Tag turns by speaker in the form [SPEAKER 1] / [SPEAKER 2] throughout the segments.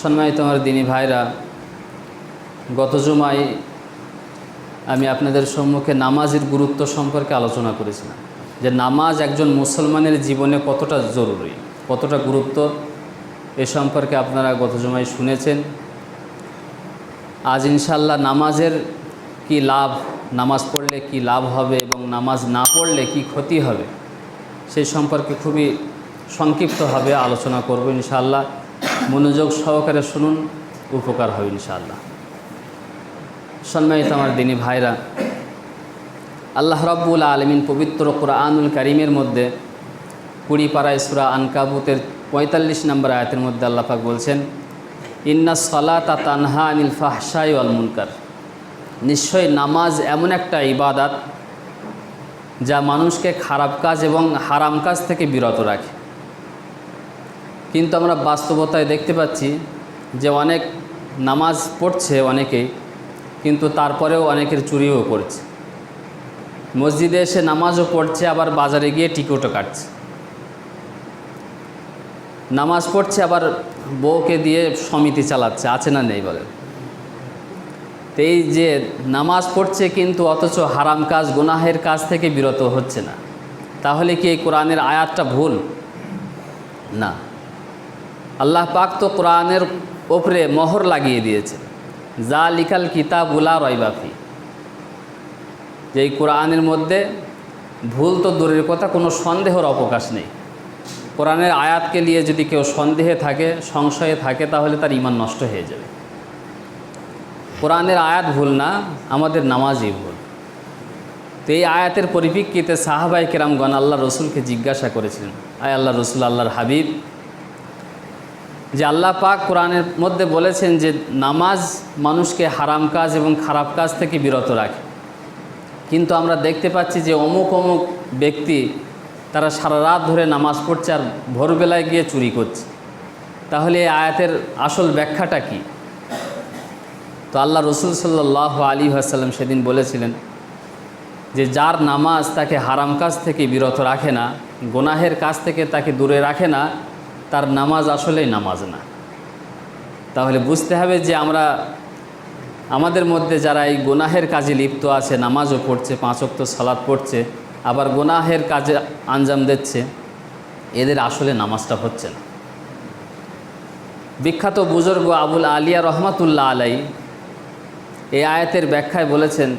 [SPEAKER 1] সম্মানিত আমার দিনী ভাইরা, গত জুমায় আমি আপনাদের সম্মুখে নামাজের গুরুত্ব সম্পর্কে আলোচনা করেছিলাম যে নামাজ একজন মুসলমানের জীবনে কতটা জরুরি, কতটা গুরুত্ব এ সম্পর্কে আপনারা গত জুমায় শুনেছেন। আজ ইনশাল্লাহ নামাজের কি লাভ, নামাজ পড়লে কি লাভ হবে এবং নামাজ না পড়লে কি ক্ষতি হবে সেই সম্পর্কে খুবই সংক্ষিপ্তভাবে আলোচনা করব ইনশাআল্লাহ। মনোযোগ সহকারে শুনুন, উপকার হবে ইনশাআল্লাহ। সম্মানিত আমার দিনী ভাইরা, আল্লাহ রব্বুল আলমিন পবিত্র কোরআনুল করিমের মধ্যে কুড়ি পাড়ায় সুরা আনকাবুতের পঁয়তাল্লিশ নম্বর আয়াতের মধ্যে আল্লাপাক বলছেন, ইন্না সলাতা তানহা আনিল ফাহসাই আল মুনকার। নিশ্চয়ই নামাজ এমন একটা ইবাদাত যা মানুষকে খারাপ কাজ এবং হারাম কাজ থেকে বিরত রাখে। কিন্তু আমরা বাস্তবতায় দেখতে পাচ্ছি যে অনেক নামাজ পড়ছে অনেকেই কিন্তু তারপরেও অনেকের চুরিও করছে। মসজিদে এসে নামাজও পড়ছে, আবার বাজারে গিয়ে টিকিটও কাটছে। নামাজ পড়ছে, আবার বউকে দিয়ে সমিতি চালাচ্ছে, আছে না নেই বলে। এই যে নামাজ পড়ছে কিন্তু অথচ হারাম কাজ, গুনাহের কাজ থেকে বিরত হচ্ছে না। তাহলে কি এই কোরআনের আয়াতটা ভুল? না। আল্লাহ পাক তো কোরআনের ওপরে মোহর লাগিয়ে দিয়েছে। যা লিখাল কিতাবুলা রয়বাফি যে কোরআনের মধ্যে ভুল তো দূরের কথা, কোনো সন্দেহর অবকাশ নেই। কোরআনের আয়াতকে নিয়ে যদি কেউ সন্দেহে থাকে, সংশয়ে থাকে, তাহলে তার ইমান নষ্ট হয়ে যাবে। কোরআনের আয়াত ভুল না, আমাদের নামাজই ভুল। তো এই আয়াতের পরিপ্রেক্ষিতে সাহাবাই কেরামগণ আল্লাহ রসুলকে জিজ্ঞাসা করেছিলেন, আয় আল্লাহ রসুল, আল্লাহর হাবিব যে আল্লাহ পাক কোরআনের মধ্যে বলেছেন যে নামাজ মানুষকে হারাম কাজ এবং খারাপ কাজ থেকে বিরত রাখে। কিন্তু আমরা দেখতে পাচ্ছি যে অমুক অমুক ব্যক্তি তারা সারা রাত ধরে নামাজ পড়ছে আর ভোরবেলায় গিয়ে চুরি করছে। তাহলে এই আয়াতের আসল ব্যাখ্যাটা কি? তো আল্লাহ রসুল সাল্লাহ আলী আসাল্লাম সেদিন বলেছিলেন যে যার নামাজ তাকে হারাম কাজ থেকে বিরত রাখে না, গোনাহের কাজ থেকে তাকে দূরে রাখে না তার নামাজ আসলেই নামাজ না। তাহলে বুঝতে হবে যে আমরা, আমাদের মধ্যে যারা এই গোনাহের কাজে লিপ্ত আছে, নামাজও পড়ছে পাঁচক্ত সালাদ পড়ছে, আবার গোনাহের কাজে আঞ্জাম দিচ্ছে, এদের আসলে নামাজটা হচ্ছে না। বিখ্যাত বুজুর্গ আবুল আলিয়া রহমাতুল্লাহ আলাই এই আয়াতের ব্যাখ্যায় বলেছেন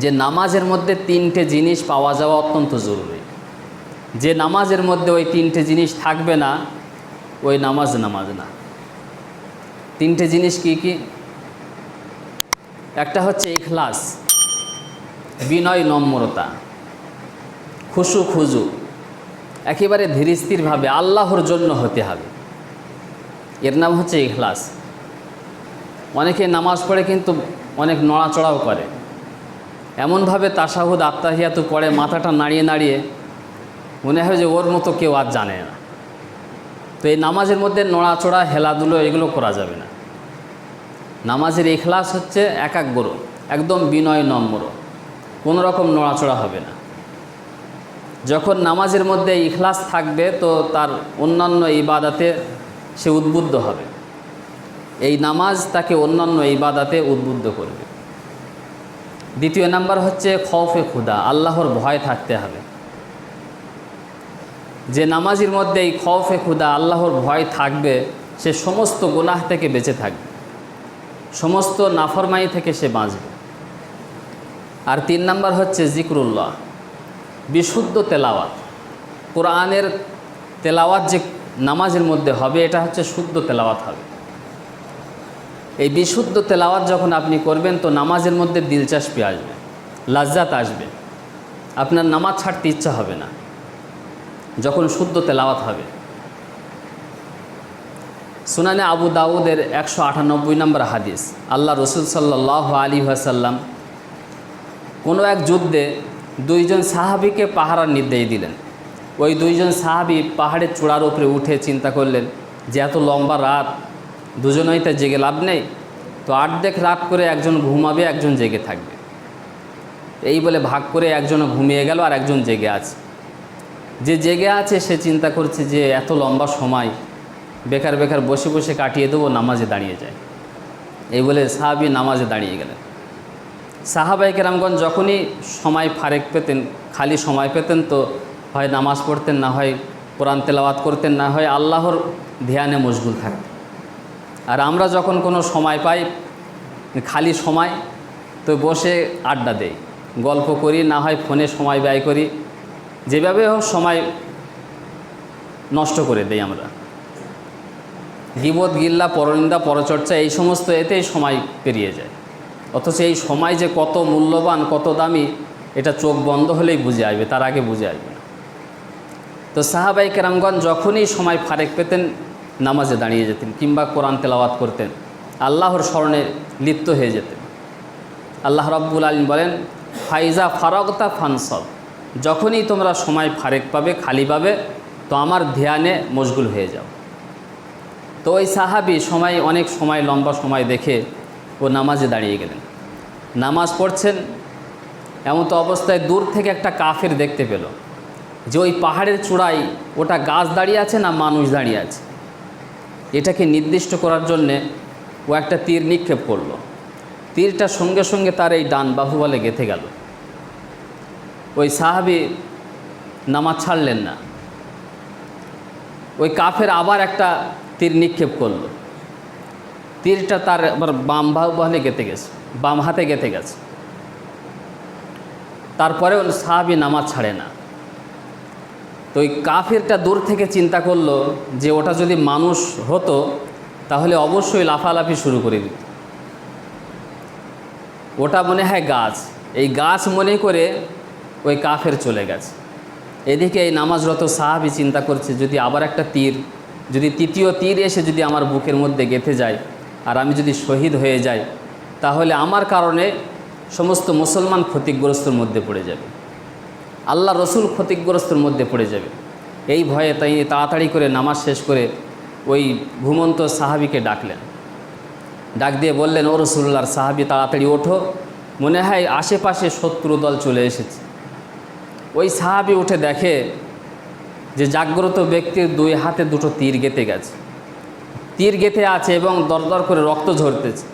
[SPEAKER 1] যে, নামাজের মধ্যে তিনটে জিনিস পাওয়া যাওয়া অত্যন্ত জরুরি। যে নামাজের মধ্যে ওই তিনটে জিনিস থাকবে না, ওই নামাজ নামাজ না। তিনটে জিনিস কি কি? একটা হচ্ছে ইখলাস, বিনয় নম্রতা, খুশু খুজু, একেবারে ধীরস্থিরভাবে আল্লাহর জন্য হতে হবে। এর নাম হচ্ছে ইখলাস। অনেকে নামাজ পড়ে কিন্তু অনেক নড়াচড়াও করে। এমনভাবে তাসাহুদ আত্মাহিয়াতু পড়ে মাথাটা নাড়িয়ে নাড়িয়ে মনে হয় যে ওর মতো কেউ আর জানে না। তো এই নামাজের মধ্যে নড়াচড়া হেলাধুলো এগুলো করা যাবে না। নামাজের এখলাস হচ্ছে একাগ্র, একদম বিনয় নম্র। কোনো রকম নড়াচড়া হবে না। যখন নামাজের মধ্যে ইখলাস থাকবে, তো তার অন্যান্য ইবাদাতে সে উদ্বুদ্ধ হবে। এই নামাজ তাকে অন্যান্য ইবাদাতে উদ্বুদ্ধ করবে। দ্বিতীয় নাম্বার হচ্ছে খৌফে খুদা, আল্লাহর ভয় থাকতে হবে। যে নামাজির মধ্যে এই খৌফে খুদা আল্লাহর ভয় থাকবে, সে সমস্ত গুনাহ থেকে বেঁচে থাকবে। সমস্ত নাফরমাই থেকে সে বাঁচবে। আর তিন নাম্বার হচ্ছে জিক্রুল্লাহ, বিশুদ্ধ তেলাওয়াত। কোরআনের তেলাওয়াত যে নামাজের মধ্যে হবে, এটা হচ্ছে শুদ্ধ তেলাওয়াত হবে। এই বিশুদ্ধ তেলাওয়াত যখন আপনি করবেন, তো নামাজের মধ্যে দিলচাস্পি আসবে, লাজ্জাত আসবে। আপনার নামাজ ছাড়তে ইচ্ছা হবে না। যখন শুদ্ধ তেলাওয়াত হবে। সুনানে আবু দাউদের একশো আটানব্বই নম্বর হাদিস, আল্লাহ রসুল সাল্লাহ আলী আসাল্লাম কোনো এক যুদ্ধে দুইজন সাহাবিকে পাহারার নির্দেশ দিলেন। ওই দুইজন সাহাবি পাহাড়ের চূড়ার উপরে উঠে চিন্তা করলেন যে এত লম্বা রাত, দুজনেই তো জেগে লাভ নেই, তো আর্ধেক রাত করে একজন ঘুমাবে, একজন জেগে থাকবে। এই বলে ভাগ করে একজন ঘুমিয়ে গেল আর একজন জেগে আছে। যে জেগে আছে সে চিন্তা করছে যে এত লম্বা সময় বেকার বেকার বসে বসে কাটিয়ে দেবো, নামাজে দাঁড়িয়ে যায়। এই বলে সাহাবি নামাজে দাঁড়িয়ে গেলেন। সাহাবাই কেরামগঞ্জ যখনই সময় ফারেক পেতেন, খালি সময় পেতেন তো হয় নামাজ পড়তেন, না হয় কোরআন তেলাওয়াত করতেন, না হয় আল্লাহর ধ্যানে মশগুল থাকতেন। আর আমরা যখন কোনো সময় পাই, খালি সময়, তো বসে আড্ডা দেই, গল্প করি, না হয় ফোনে সময় ব্যয় করি। যেভাবে হোক সময় নষ্ট করে দেই আমরা। গিবত, গিল্লা, পরনিন্দা, পরচর্চা, এই সমস্ত এতেই সময় পেরিয়ে যায়। অথচ এই সময় যে কত মূল্যবান, কত দামি, এটা চোখ বন্ধ হলেই বুঝে আসবে, তার আগে বুঝে আসবে তো সাহাবাই কেরামগঞ্জ যখনই সময় ফারেক পেতেন, নামাজে দাঁড়িয়ে যেতেন কিংবা কোরআন তেলাওয়াত করতেন, আল্লাহর স্মরণে লিপ্ত হয়ে যেতেন। আল্লাহ রব্বুল আলম বলেন, ফাইজা ফারগতা ফানসব। যখনই তোমরা সময় ফারেক পাবে, খালি পাবে, তো আমার ধ্যানে মশগুল হয়ে যাও। তো ওই সাহাবি সময়, অনেক সময়, লম্বা সময় দেখে ও নামাজে দাঁড়িয়ে গেলেন। নামাজ পড়ছেন, এমন তো অবস্থায় দূর থেকে একটা কাফের দেখতে পেল, যে ওই পাহাড়ের চূড়ায় ওটা গাছ দাঁড়িয়ে আছে না মানুষ দাঁড়িয়ে আছে। এটাকে নির্দিষ্ট করার জন্যে ও একটা তীর নিক্ষেপ করল। তীরটা সঙ্গে সঙ্গে তার এই ডান বাহুবলে গেঁথে গেল। ওই সাহাবি নামাজ ছাড়লেন না। ওই কাফের আবার একটা তীর নিক্ষেপ করল। তীরটা তার আবার বাম বাহুবলে গেঁথে গেছে, বাম হাতে গেঁথে গেছে। তারপরেও সাহাবি নামাজ ছাড়ে না। তো ওই কাফেরটা দূর থেকে চিন্তা করল যে ওটা যদি মানুষ হতো, তাহলে অবশ্যই লাফালাফি শুরু করে দিত। ওটা মনে হয় গাছ। এই গাছ মনে করে ওই কাফের চলে গেছে। এদিকে এই নামাজরত সাহাবি চিন্তা করছে, যদি আবার একটা তীর, যদি তৃতীয় তীর এসে যদি আমার বুকের মধ্যে গেঁথে যায় আর আমি যদি শহীদ হয়ে যাই, তাহলে আমার কারণে সমস্ত মুসলমান ক্ষতিগ্রস্তর মধ্যে পড়ে যাবে। আল্লাহ রসুল ক্ষতিগ্রস্তর মধ্যে পড়ে যাবে। এই ভয়ে তাই তাড়াতাড়ি করে নামাজ শেষ করে ওই ঘুমন্ত সাহাবিকে ডাকলেন। ডাক দিয়ে বললেন, ও রসুল্লার সাহাবি, তাড়াতাড়ি ওঠো। মনে হয় আশেপাশে শত্রু দল চলে এসেছে। ওই সাহাবি উঠে দেখে যে জাগ্রত ব্যক্তির দুই হাতে দুটো তীর গেঁথে গেছে। তীর গেঁথে আছে এবং দরদর করে রক্ত ঝরতেছে।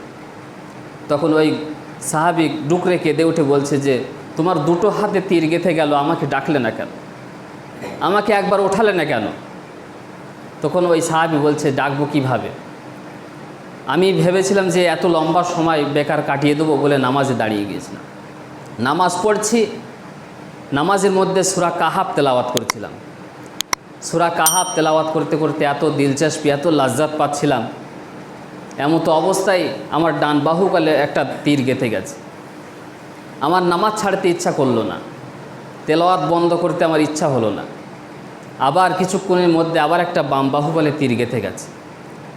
[SPEAKER 1] তখন ওই সাহাবি ডুকরে কেঁদে উঠে বলছে যে, তোমার দুটো হাতে তীর গেঁথে গেল, আমাকে ডাকলে না কেন? আমাকে একবার ওঠালে না কেন? তখন ওই সাহাবি বলছে, ডাকবো কীভাবে? আমি ভেবেছিলাম যে এত লম্বা সময় বেকার কাটিয়ে দেবো বলে নামাজে দাঁড়িয়ে গিয়েছিলাম। নামাজ পড়ছি নামাজের মধ্যে সুরা কাহাব তেলাওয়াত করছিলাম। সুরা কাহাব তেলাওয়াত করতে করতে এত দিলচাস্পি, এত লাজ্জাত পাচ্ছিলাম। এমন তো অবস্থায় আমার ডান বাহুকালে একটা তীর গেঁথে গেছে। আমার নামাজ ছাড়তে ইচ্ছা করল না। তেলাওয়াত বন্ধ করতে আমার ইচ্ছা হলো না। আবার কিছুক্ষণের মধ্যে আবার একটা বাম বাহুবলে তীর গেঁথে গেছে।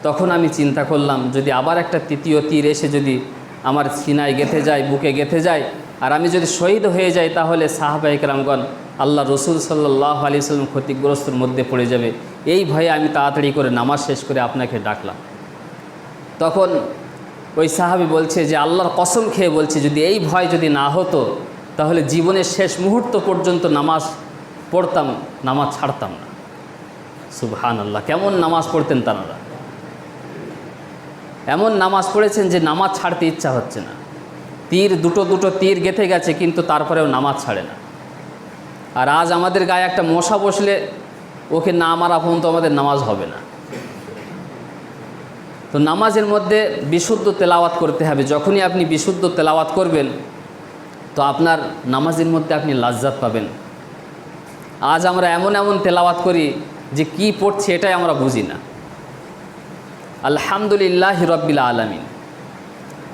[SPEAKER 1] তখন আমি চিন্তা করলাম, যদি আবার একটা তৃতীয় তীর এসে যদি আমার সিনায় গেঁথে যায়, বুকে গেঁথে যায় আর আমি যদি শহীদ হয়ে যাই তাহলে সাহাবাহিক রামগণ আল্লাহ রসুল সাল্লাহ আলি সাল্লাম ক্ষতিগ্রস্তর মধ্যে পড়ে যাবে। এই ভয়ে আমি তাড়াতাড়ি করে নামাজ শেষ করে আপনাকে ডাকলাম। তখন ওই সাহাবি বলছে যে, আল্লাহর কসম খেয়ে বলছে, যদি এই ভয় যদি না হতো, তাহলে জীবনের শেষ মুহূর্ত পর্যন্ত নামাজ পড়তাম, নামাজ ছাড়তাম না। সুবহান আল্লাহ কেমন নামাজ পড়তেন তারা? এমন নামাজ পড়েছেন যে, নামাজ ছাড়তে ইচ্ছা হচ্ছে না। তীর, দুটো দুটো তীর গেঁথে গেছে, কিন্তু তারপরেও নামাজ ছাড়ে না। আর আজ আমাদের গায়ে একটা মশা বসলে ওকে না মারা পর্যন্ত আমাদের নামাজ হবে না। তো নামাজের মধ্যে বিশুদ্ধ তেলাওয়াত করতে হবে। যখনই আপনি বিশুদ্ধ তেলাওয়াত করবেন, তো আপনার নামাজের মধ্যে আপনি লাজ্জাত পাবেন। আজ আমরা এমন এমন তেলাওয়াত করি যে কি পড়ছে এটাই আমরা বুঝি না। আলহামদুলিল্লাহ রব্বিল আলমিন।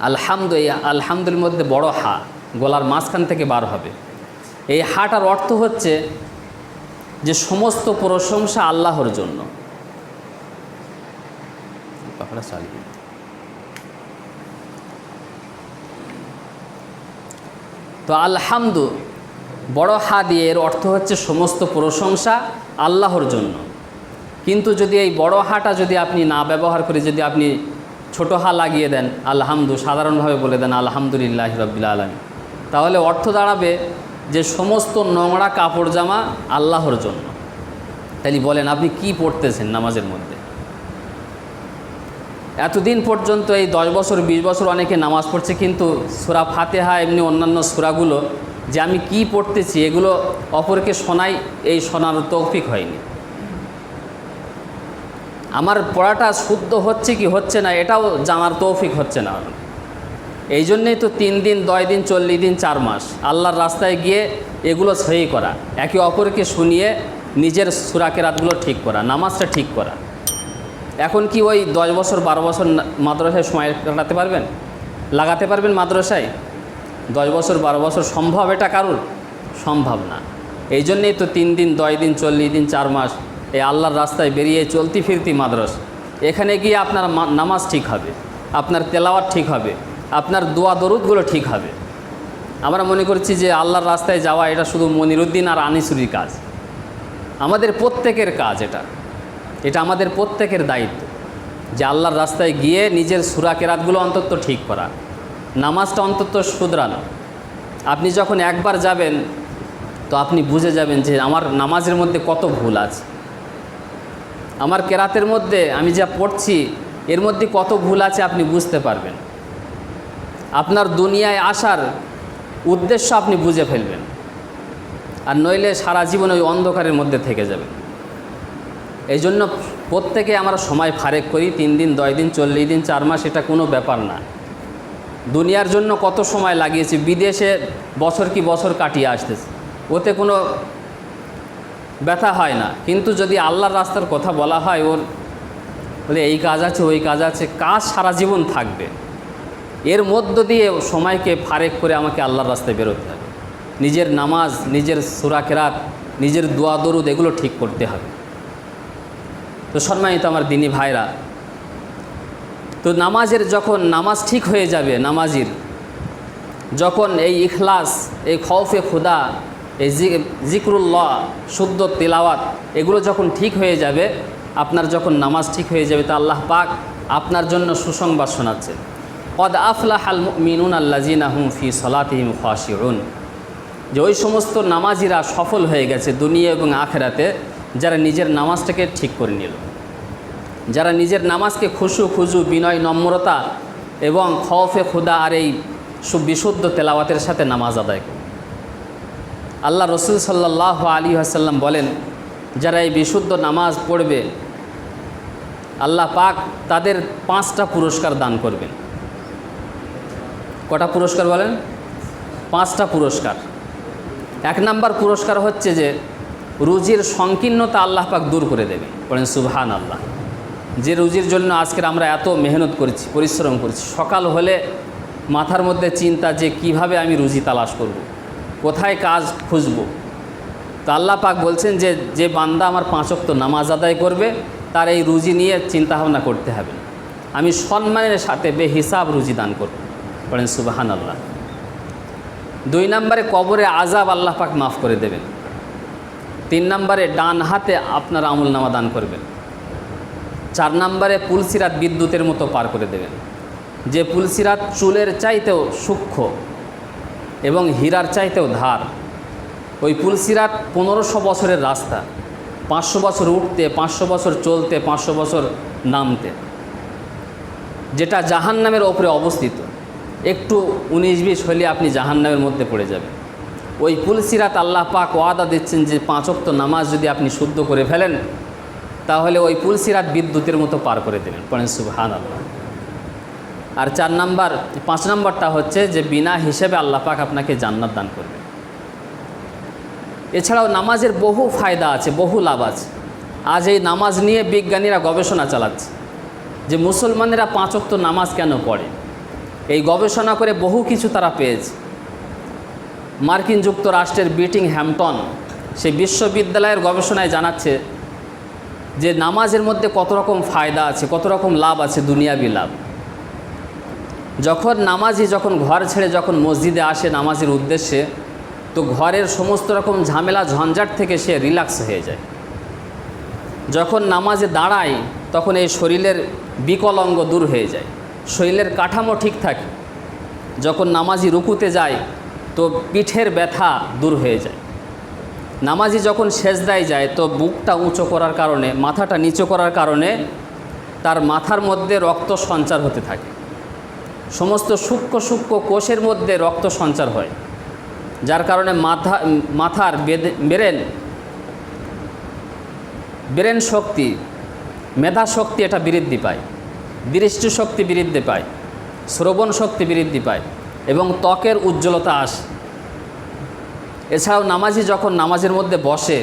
[SPEAKER 1] আলহামদু এই আলহামদুল মধ্যে বড় হা, গলার মাঝখান থেকে বার হবে। এই হাটার অর্থ হচ্ছে যে সমস্ত প্রশংসা আল্লাহর জন্য। তো আলহামদু, বড় হা দিয়ে এর অর্থ হচ্ছে সমস্ত প্রশংসা আল্লাহর জন্য। কিন্তু যদি এই বড় হাটা যদি আপনি না ব্যবহার করে, যদি আপনি ছোট হা লাগিয়ে দেন, আলহামদু, সাধারণভাবে বলে দেন, আলহামদুলিল্লাহ রবিল আলমী তাহলে অর্থ দাঁড়াবে যে সমস্ত নোংরা কাপড় জামা আল্লাহর জন্য। তাই বলেন, আপনি কি পড়তেছেন নামাজের মধ্যে? এতদিন পর্যন্ত এই দশ বছর, বিশ বছর অনেকে নামাজ পড়ছে, কিন্তু সুরা ফাতেহা, এমনি অন্যান্য সুরাগুলো যে আমি কি পড়তেছি, এগুলো অপরকে শোনাই, এই শোনার তৌফিক হয়নি। আমার পড়াটা শুদ্ধ হচ্ছে কি হচ্ছে না, এটাও জানার তৌফিক হচ্ছে না। এই জন্যেই তো তিন দিন, দশ দিন, চল্লিশ দিন, চার মাস আল্লাহর রাস্তায় গিয়ে এগুলো সহি করা, একে অপরকে শুনিয়ে নিজের সুরাকেরাতগুলো ঠিক করা, নামাজটা ঠিক করা। এখন কি ওই দশ বছর, বারো বছর মাদ্রাসায় সময় কাটাতে পারবেন? লাগাতে পারবেন মাদ্রাসায়? দশ বছর, বারো বছর সম্ভব এটা কারুর? সম্ভব না। এই জন্যেই তো তিন দিন, দশ দিন, চল্লিশ দিন, চার মাস এই আল্লাহর রাস্তায় বেরিয়ে চলতি ফিরতি মাদ্রাস। এখানে গিয়ে আপনার নামাজ ঠিক হবে, আপনার তেলাওয়াত ঠিক হবে, আপনার দোয়া দরুদগুলো ঠিক হবে। আমরা মনে করছি যে আল্লাহর রাস্তায় যাওয়া এটা শুধু মনিরুদ্দিন আর আনিসুরির কাজ। আমাদের প্রত্যেকের কাজ এটা। এটা আমাদের প্রত্যেকের দায়িত্ব যে আল্লাহর রাস্তায় গিয়ে নিজের সুরা কেরাতগুলো অন্তত ঠিক করা, নামাজটা অন্তত শুধরানো। আপনি যখন একবার যাবেন, তো আপনি বুঝে যাবেন যে আমার নামাজের মধ্যে কত ভুল আছে। আমার কেরাতের মধ্যে আমি যা পড়ছি, এর মধ্যে কত ভুল আছে আপনি বুঝতে পারবেন। আপনার দুনিয়ায় আসার উদ্দেশ্য আপনি বুঝে ফেলবেন। আর নইলে সারা জীবন ওই অন্ধকারের মধ্যে থেকে যাবে। এই জন্য প্রত্যেকে আমরা সময় ফারেক করি, তিন দিন, দশ দিন, চল্লিশ দিন, চার মাস, এটা কোনো ব্যাপার না। দুনিয়ার জন্য কত সময় লাগিয়েছি, বিদেশে বছর কি বছর কাটিয়ে আসতেছে। ওতে কোনো ব্যথা হয় না। কিন্তু যদি আল্লাহর রাস্তার কথা বলা হয়, ওর বলে, এই কাজ আছে, ওই কাজ আছে, কাজ সারা জীবন থাকবে। এর মধ্য দিয়ে সময়কে ফারেক করে আমাকে আল্লাহর রাস্তায় বেরোতে হবে। নিজের নামাজ, নিজের সুরা কেরাত, নিজের দোয়া, দরুদ, এগুলো ঠিক করতে হবে। তো সম্মানিত আমার দিনী ভাইরা, তো নামাজের যখন নামাজ ঠিক হয়ে যাবে, নামাজির, যখন এই ইখলাস, এই খৌফে খুদা এই জিক্রুল্লাহ, শুদ্ধ তেলাওয়াত, এগুলো যখন ঠিক হয়ে যাবে, আপনার যখন নামাজ ঠিক হয়ে যাবে, তা আল্লাহ পাক আপনার জন্য সুসংবাদ শোনাচ্ছে। কদ আফলাহ আল মিনুন আল্লাজিনা হুম ফি সলাতিহিম খাশিউন। যে ওই সমস্ত নামাজিরা সফল হয়ে গেছে দুনিয়া এবং আখেরাতে, যারা নিজের নামাজটাকে ঠিক করে নিল। যারা নিজের নামাজকে খুশু, খুজু, বিনয়, নম্রতা এবং খফে খুদা আর এই সু- বিশুদ্ধ তেলাওয়াতের সাথে নামাজ আদায় করে। আল্লাহ রসুল সাল্লাহ আলী আসাল্লাম বলেন, যারা এই বিশুদ্ধ নামাজ পড়বে, আল্লাহ পাক তাদের পাঁচটা পুরস্কার দান করবেন। কটা পুরস্কার বলেন? পাঁচটা পুরস্কার। এক নাম্বার পুরস্কার হচ্ছে যে, রুজির সংকীর্ণতা আল্লাহ পাক দূর করে দেবে। বলেন সুবহান আল্লাহ যে রুজির জন্য আজকের আমরা এত মেহনত করেছি, পরিশ্রম করেছি, সকাল হলে মাথার মধ্যে চিন্তা যে কীভাবে আমি রুজি তালাশ করব। কোথায় কাজ খুঁজব? তো আল্লাহ পাক বলছেন যে যে বান্দা আমার পাঁচক্ত নামাজ আদায় করবে, তার এই রুজি নিয়ে চিন্তা ভাবনা করতে হবে। আমি সম্মানের সাথে বেহিসাব রুজি দান করব। বলেন সুবাহান আল্লাহ দুই নম্বরে কবরে আজাব আল্লাহ পাক মাফ করে দেবেন। তিন নম্বরে ডান হাতে আপনার আমল নামা দান করবেন। চার নম্বরে পুলসিরাত বিদ্যুতের মতো পার করে দেবেন। যে পুলসিরাত চুলের চাইতেও সূক্ষ্ম এবং হীরার চাইতেও ধার। ওই পুলসিরাত পনেরোশো বছরের রাস্তা। পাঁচশো বছর উঠতে, পাঁচশো বছর চলতে, পাঁচশো বছর নামতে। যেটা জাহান্নামের ওপরে অবস্থিত। একটু উনিশ বিশ হলে আপনি জাহান্নামের মধ্যে পড়ে যাবেন। ওই পুলসিরাত আল্লাহ পাক ওয়াদা দিচ্ছেন যে পাঁচক্ত নামাজ যদি আপনি শুদ্ধ করে ফেলেন, তাহলে ওই পুলসিরাত বিদ্যুতের মতো পার করে দেবেন। পড়েন সুবহান আল্লাহ আর চার নাম্বার, পাঁচ নাম্বারটা হচ্ছে যে বিনা হিসেবে আল্লাহ পাক আপনাকে জান্নাত দান করবে। এছাড়াও নামাজের বহু ফায়দা আছে, বহু লাভ আছে। আজ এই নামাজ নিয়ে বিজ্ঞানীরা গবেষণা চালাচ্ছে যে মুসলমানেরা পাঁচক্ত নামাজ কেন পড়ে। এই গবেষণা করে বহু কিছু তারা পেয়েছে। মার্কিন যুক্তরাষ্ট্রের বিটিং হ্যাম্পটন সে বিশ্ববিদ্যালয়ের গবেষণায় জানাচ্ছে যে নামাজের মধ্যে কত রকম ফায়দা আছে, কত রকম লাভ আছে, দুনিয়াবি লাভ। যখন নামাজি যখন ঘর ছেড়ে যখন মসজিদে আসে নামাজের উদ্দেশ্যে, তো ঘরের সমস্ত রকম ঝামেলা ঝঞ্ঝাট থেকে সে রিল্যাক্স হয়ে যায়। যখন নামাজে দাঁড়ায়, তখন এই শরীরের বিকল অঙ্গ দূর হয়ে যায়। শরীরের কাঠামো ঠিক থাকে। যখন নামাজি রুকুতে যায়, তো পিঠের ব্যথা দূর হয়ে যায়। নামাজি যখন সেজদায় যায়, তো বুকটা উঁচু করার কারণে, মাথাটা নিচু করার কারণে তার মাথার মধ্যে রক্ত সঞ্চার হতে থাকে। সমস্ত সূক্ষ্ম সূক্ষ্ম কোষের মধ্যে রক্ত সঞ্চার হয়, যার কারণে মাথা, মাথার ব্রেন ব্রেন শক্তি, মেধা শক্তি এটা বৃদ্ধি পায়, দৃষ্টি শক্তি বৃদ্ধি পায়, শ্রবণ শক্তি বৃদ্ধি পায়, এবং ত্বকের উজ্জ্বলতা আসে। এছাড়াও নামাজি যখন নামাজের মধ্যে বসে,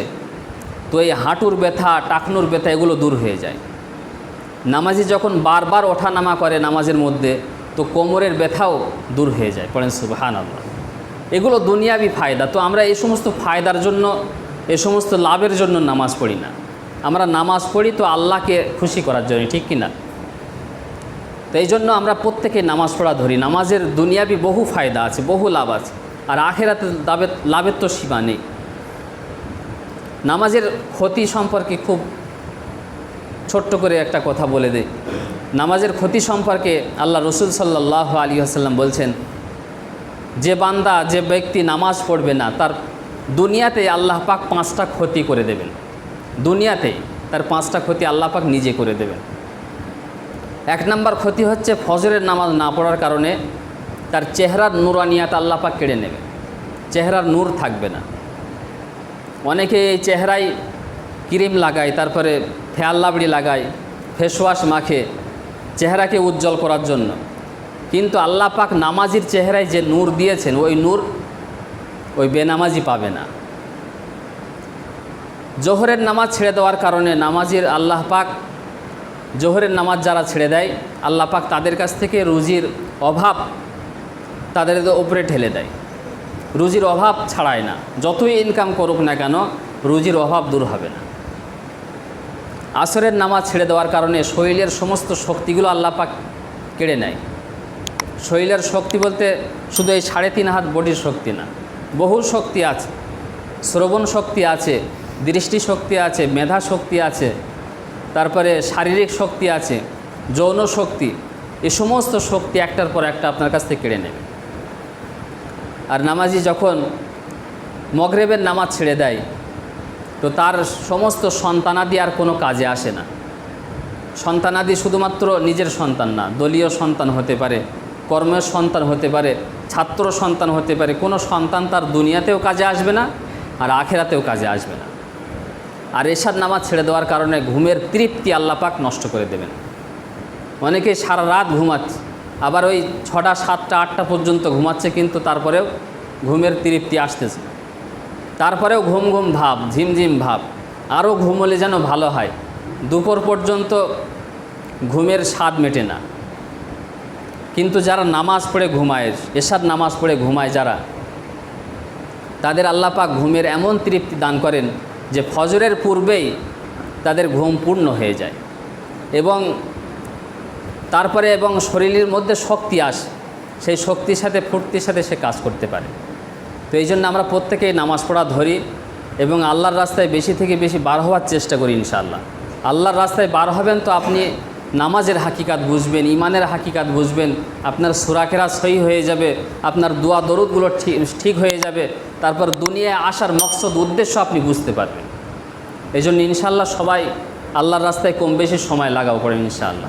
[SPEAKER 1] তো এই হাঁটুর ব্যথা, টাকনুর ব্যথা এগুলো দূর হয়ে যায়। নামাজি যখন বারবার ওঠানামা করে নামাজের মধ্যে তো কোমরের ব্যথাও দূর হয়ে যায়, পড়েন সুবাহান আল্লাহ এগুলো দুনিয়াবি ফায়দা, তো আমরা এই সমস্ত ফায়দার জন্য, এ সমস্ত লাভের জন্য নামাজ পড়ি না। আমরা নামাজ পড়ি তো আল্লাহকে খুশি করার জন্য, ঠিক কি না তো এই জন্য আমরা প্রত্যেকে নামাজ পড়া ধরি। নামাজের দুনিয়াবি বহু ফায়দা আছে, বহু লাভ আছে, আর আখেরাতে লাভের লাভের তো সীমা নেই। নামাজের ক্ষতি সম্পর্কে খুব ছোট্ট করে একটা কথা বলে দেই। নামাজের ক্ষতি সম্পর্কে আল্লাহ রসুল সাল্লাহ আলী আসাল্লাম বলছেন, যে বান্দা, যে ব্যক্তি নামাজ পড়বে না, তার দুনিয়াতে আল্লাহ পাক পাঁচটা ক্ষতি করে দেবেন। দুনিয়াতে তার পাঁচটা ক্ষতি আল্লাহ পাক নিজে করে দেবেন। এক নম্বর ক্ষতি হচ্ছে ফজরের নামাজ না পড়ার কারণে তার চেহারার নুরানিয়াত আল্লাহ পাক কেড়ে নেবে। চেহারার নূর থাকবে না। অনেকে এই চেহারায় ক্রিম লাগায়, তারপরে ফেয়াল লাবড়ি লাগায়, ফেসওয়াশ মাখে চেহারাকে উজ্জ্বল করার জন্য। কিন্তু আল্লাহ পাক নামাজির চেহারায় যে নূর দিয়েছেন, ওই নূর ওই বেনামাজি পাবে না। জোহরের নামাজ ছেড়ে দেওয়ার কারণে নামাজির আল্লাহ পাক, জোহরের নামাজ যারা ছেড়ে দেয়, আল্লাহ পাক তাদের কাছ থেকে রুজির অভাব তাদের উপরে ঠেলে দেয়। রুজির অভাব ছাড়ায় না। যতই ইনকাম করুক না কেন, রুজির অভাব দূর হবে না। আসরের নামাজ ছেড়ে দেওয়ার কারণে শরীরের সমস্ত শক্তিগুলো আল্লাহ পাক কেড়ে নেয়। শরীরের শক্তি বলতে শুধু এই সাড়ে তিন হাত বডির শক্তি না বহু শক্তি আছে, শ্রবণ শক্তি আছে, দৃষ্টি শক্তি আছে, মেধা শক্তি আছে, তারপরে শারীরিক শক্তি আছে, যৌন শক্তি, এই সমস্ত শক্তি একটার পর একটা আপনার কাছ থেকে কেড়ে নেবে আর নামাজি যখন মগরেবের নামাজ ছেড়ে দেয় তো তার সমস্ত সন্তানাদি আর কোনো কাজে আসে না। সন্তানাদি শুধুমাত্র নিজের সন্তান না, দলীয় সন্তান হতে পারে কর্মের সন্তান হতে পারে, ছাত্র সন্তান হতে পারে, কোনো সন্তান তার দুনিয়াতেও কাজে আসবে না আর আখেরাতেও কাজে আসবে না। আর এশার নামাজ ছেড়ে দেওয়ার কারণে ঘুমের তৃপ্তি আল্লাপাক নষ্ট করে দেবেন। অনেকে সারা রাত ঘুমাচ্ছে, আবার ওই ছটা, সাতটা, আটটা পর্যন্ত ঘুমাচ্ছে, কিন্তু তারপরেও ঘুমের তৃপ্তি আসতেছে তারপরেও ঘুম ঘুম ভাব ঝিমঝিম ভাব। আরও ঘুমলে যেন ভালো হয়। দুপুর পর্যন্ত ঘুমের স্বাদ মেটে না। কিন্তু যারা নামাজ পড়ে ঘুমায় এসার নামাজ পড়ে ঘুমায় যারা, তাদের আল্লাপাক ঘুমের এমন তৃপ্তি দান করেন যে ফজরের পূর্বেই তাদের ঘুম পূর্ণ হয়ে যায় এবং তারপরে এবং শরীরের মধ্যে শক্তি আসে। সেই শক্তির সাথে, ফুর্তির সাথে সে কাজ করতে পারে। তো এই জন্য আমরা প্রত্যেকেই নামাজ পড়া ধরি এবং আল্লাহর রাস্তায় বেশি থেকে বেশি বার হওয়ার চেষ্টা করি ইনশাআল্লাহ। আল্লাহর রাস্তায় বার হবেন তো আপনি নামাজের হাকিকাত বুঝবেন ইমানের হাকিকাত বুঝবেন, আপনার সুরাকেরা সহি হয়ে যাবে, আপনার দোয়া দরুদগুলো ঠিক ঠিক হয়ে যাবে, তারপর দুনিয়ায় আসার মকসদ, উদ্দেশ্য আপনি বুঝতে পারবেন। এই জন্য ইনশাআল্লাহ সবাই আল্লাহর রাস্তায় কম বেশি সময় লাগাও করেন ইনশাআল্লাহ।